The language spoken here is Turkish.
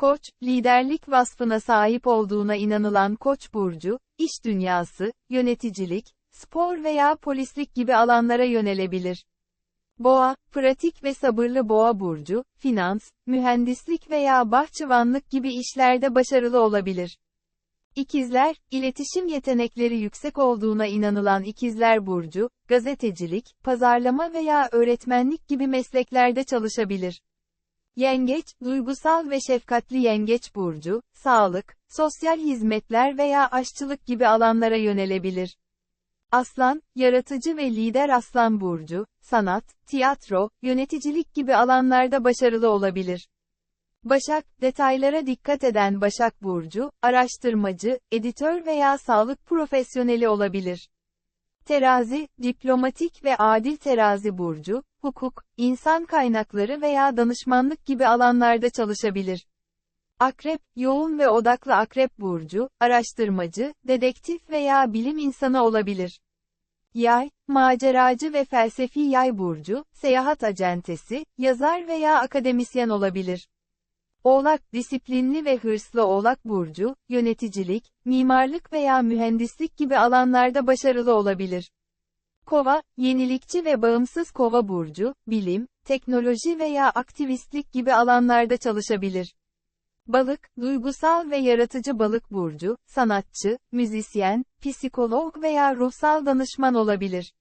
Koç, liderlik vasfına sahip olduğuna inanılan Koç burcu, iş dünyası, yöneticilik, spor veya polislik gibi alanlara yönelebilir. Boğa, pratik ve sabırlı boğa burcu, finans, mühendislik veya bahçıvanlık gibi işlerde başarılı olabilir. İkizler, iletişim yetenekleri yüksek olduğuna inanılan ikizler burcu, gazetecilik, pazarlama veya öğretmenlik gibi mesleklerde çalışabilir. Yengeç, duygusal ve şefkatli yengeç burcu, sağlık, sosyal hizmetler veya aşçılık gibi alanlara yönelebilir. Aslan, yaratıcı ve lider aslan burcu, sanat, tiyatro, yöneticilik gibi alanlarda başarılı olabilir. Başak, detaylara dikkat eden Başak Burcu, araştırmacı, editör veya sağlık profesyoneli olabilir. Terazi, diplomatik ve adil terazi burcu, hukuk, insan kaynakları veya danışmanlık gibi alanlarda çalışabilir. Akrep, yoğun ve odaklı akrep burcu, araştırmacı, dedektif veya bilim insanı olabilir. Yay, maceracı ve felsefi yay burcu, seyahat acentesi, yazar veya akademisyen olabilir. Oğlak, disiplinli ve hırslı Oğlak burcu, yöneticilik, mimarlık veya mühendislik gibi alanlarda başarılı olabilir. Kova, yenilikçi ve bağımsız Kova burcu, bilim, teknoloji veya aktivistlik gibi alanlarda çalışabilir. Balık, duygusal ve yaratıcı balık burcu, sanatçı, müzisyen, psikolog veya ruhsal danışman olabilir.